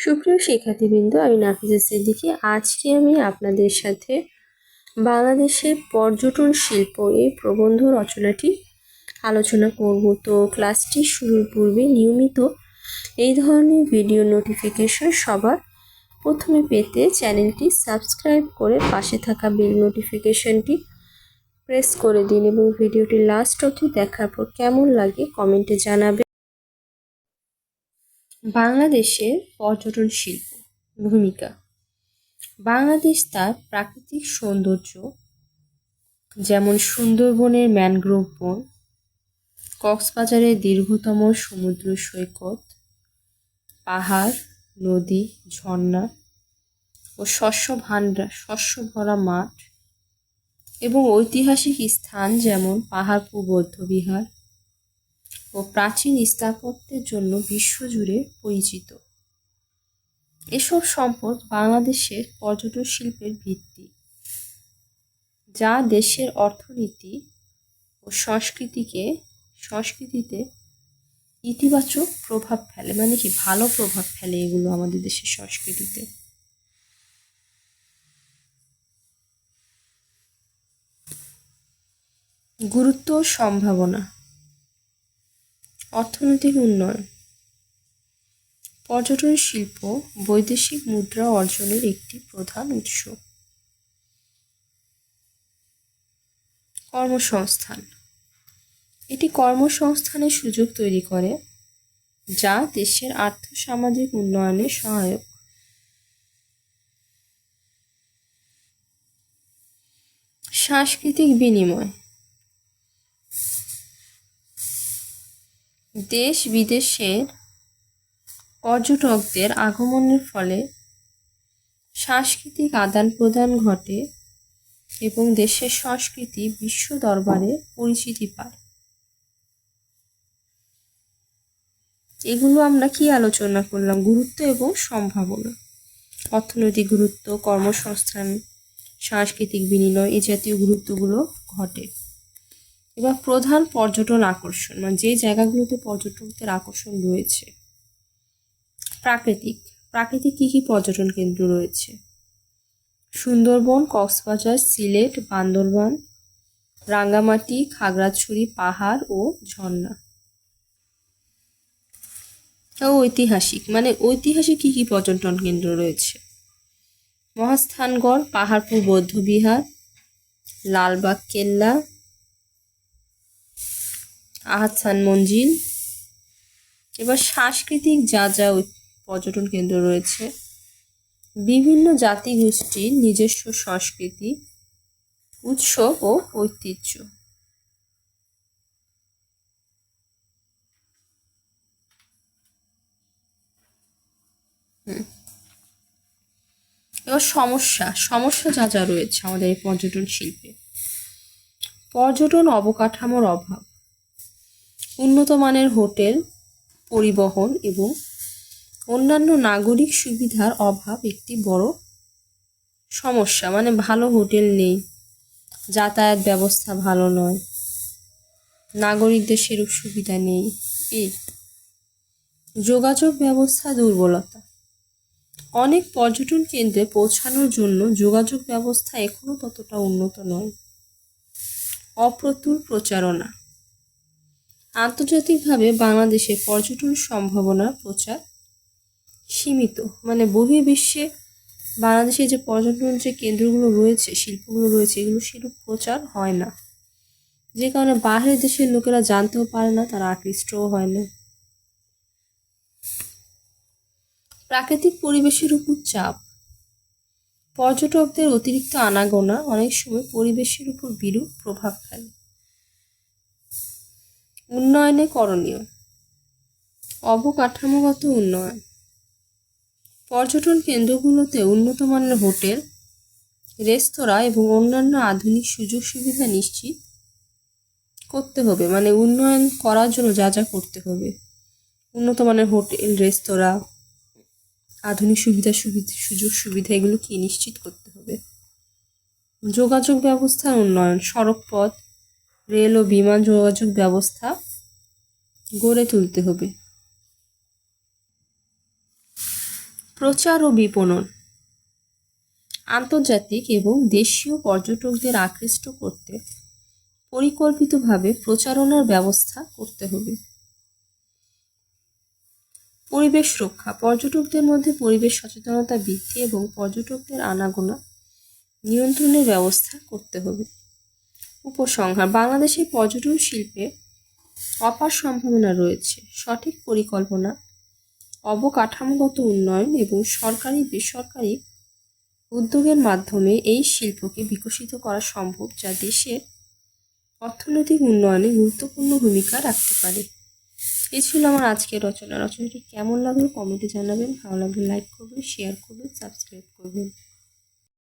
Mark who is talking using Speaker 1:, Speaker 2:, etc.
Speaker 1: সুপ্রিয় শিক্ষার্থীবৃন্দ, আমি নাফিজা সিদ্দিকি। আজকে আমি আপনাদের সাথে বাংলাদেশের পর্যটন শিল্প এই প্রবন্ধ রচনাটি আলোচনা করব। তো ক্লাসটি শুরুর পূর্বে নিয়মিত এই ধরনের ভিডিও নোটিফিকেশন সবার প্রথমে পেতে চ্যানেলটি সাবস্ক্রাইব করে পাশে থাকা বেল নোটিফিকেশনটি প্রেস করে দিন এবং ভিডিওটি লাস্ট অবধি দেখার পর কেমন লাগে কমেন্টে জানাবেন। বাংলাদেশের পর্যটন শিল্প ভূমিকা। বাংলাদেশ তার প্রাকৃতিক সৌন্দর্য, যেমন সুন্দরবনের ম্যানগ্রোভ বন, কক্সবাজারের দীর্ঘতম সমুদ্র সৈকত, পাহাড়, নদী, ঝর্ণা ও শস্য ভাণ্ডার, শস্য ভরা মাঠ এবং ঐতিহাসিক স্থান যেমন পাহাড়পুর, বৌদ্ধবিহার ও প্রাচীন স্থাপত্যের জন্য বিশ্বজুড়ে পরিচিত। এসব সম্পদ বাংলাদেশের পর্যটন শিল্পের ভিত্তি, যা দেশের অর্থনীতি ও সংস্কৃতিকে, সংস্কৃতিতে ইতিবাচক প্রভাব ফেলে মানে কি ভালো প্রভাব ফেলে এগুলো আমাদের দেশের সংস্কৃতিতে। গুরুত্ব ও সম্ভাবনা। অর্থনৈতিক উন্নয়ন। পর্যটন শিল্প, বৈদেশিক মুদ্রা অর্জনের একটি প্রধান উৎস। কর্মসংস্থান। এটি কর্মসংস্থানের সুযোগ তৈরি করে, যা দেশের আর্থসামাজিক উন্নয়নে সহায়ক। সাংস্কৃতিক বিনিময়। দেশ বিদেশের পর্যটকদের আগমনের ফলে সাংস্কৃতিক আদান প্রদান ঘটে এবং দেশের সংস্কৃতি বিশ্ব দরবারে পরিচিতি পায়। এগুলো আমরা কি আলোচনা করলাম? গুরুত্ব এবং সম্ভাবনা। অর্থনৈতিক গুরুত্ব, কর্মসংস্থান, সাংস্কৃতিক বিনিময় এ জাতীয় গুরুত্বগুলো ঘটে। এবার প্রধান পর্যটন আকর্ষণ মানে যে জায়গাগুলোতে পর্যটকদের আকর্ষণ রয়েছে। প্রাকৃতিক প্রাকৃতিক কী কী পর্যটন কেন্দ্র রয়েছে? সুন্দরবন, কক্সবাজার, সিলেট, বান্দরবান, রাঙ্গামাটি, খাগড়াছড়ি, পাহাড় ও ঝর্ণা। ও ঐতিহাসিক মানে ঐতিহাসিক কী কী পর্যটন কেন্দ্র রয়েছে? মহাস্থানগড়, পাহাড়পুর, বৌদ্ধবিহার, লালবাগ, কেল্লা আহাতসান মঞ্জিল। এবার সাংস্কৃতিক যা যা পর্যটন কেন্দ্র রয়েছে, বিভিন্ন জাতিগোষ্ঠীর নিজস্ব সংস্কৃতি, উৎসব ও ঐতিহ্য। এবার সমস্যা সমস্যা যা যা রয়েছে আমাদের এই পর্যটন শিল্পে। পর্যটন অবকাঠামোর অভাব উন্নত মানের হোটেল, পরিবহন এবং অন্যান্য নাগরিক সুবিধার অভাব একটি বড় সমস্যা। মানে ভালো হোটেল নেই, যাতায়াত ব্যবস্থা ভালো নয়, নাগরিকদের সেরূপ সুবিধা নেই। এই যোগাযোগ ব্যবস্থা দুর্বলতা। অনেক পর্যটন কেন্দ্রে পৌঁছানোর জন্য যোগাযোগ ব্যবস্থা এখনও ততটা উন্নত নয়। অপ্রতুল প্রচারণা। আন্তর্জাতিকভাবে বাংলাদেশে পর্যটন সম্ভাবনার প্রচার সীমিত। মানে বহির্বিশ্বে বাংলাদেশে যে পর্যটন যে কেন্দ্রগুলো রয়েছে, শিল্পগুলো রয়েছে, এগুলো সেরূপ প্রচার হয় না। যে কারণে বাইরের দেশের লোকেরা জানতেও পারে না, তারা আকৃষ্টও হয় না। প্রাকৃতিক পরিবেশের উপর চাপ। পর্যটকদের অতিরিক্ত আনাগোনা অনেক সময় পরিবেশের উপর বিরূপ প্রভাব ফেলে। উন্নয়নে করণীয়। অবকাঠামোগত উন্নয়ন। পর্যটন কেন্দ্রগুলোতে উন্নত মানের হোটেল, রেস্তোরাঁ এবং অন্যান্য আধুনিক সুযোগ সুবিধা নিশ্চিত করতে হবে। মানে উন্নয়ন করার জন্য যা যা করতে হবে। উন্নত মানের হোটেল, রেস্তোরাঁ, আধুনিক সুবিধা সুবিধা সুযোগ সুবিধা এগুলো কি নিশ্চিত করতে হবে। যোগাযোগ ব্যবস্থার উন্নয়ন, সড়কপথ রেল ও বিমান যোগাযোগ ব্যবস্থা গড়ে তুলতে হবে। প্রচার ও বিপণন। আন্তর্জাতিক এবং দেশীয় পর্যটকদের আকৃষ্ট করতে পরিকল্পিতভাবে প্রচারণার ব্যবস্থা করতে হবে। পরিবেশ রক্ষা। পর্যটকদের মধ্যে পরিবেশ সচেতনতা বৃদ্ধি এবং পর্যটকদের আনাগোনা নিয়ন্ত্রণের ব্যবস্থা করতে হবে। উপসংহার, বাংলাদেশের পর্যটন শিল্পে অপার সম্ভাবনা রয়েছে। সঠিক পরিকল্পনা, অবকাঠামোগত উন্নয়ন এবং সরকারি বেসরকারি উদ্যোগের মাধ্যমে এই শিল্পকে বিকশিত করা সম্ভব যা দেশের অর্থনৈতিক উন্নয়নে গুরুত্বপূর্ণ ভূমিকা রাখতে পারে। এ ছিল আমার আজকের রচনা। রচনাটি কেমন লাগল কমেন্টে জানাবেন। ভালো লাগলে লাইক করবেন, শেয়ার করবেন, সাবস্ক্রাইব করবেন।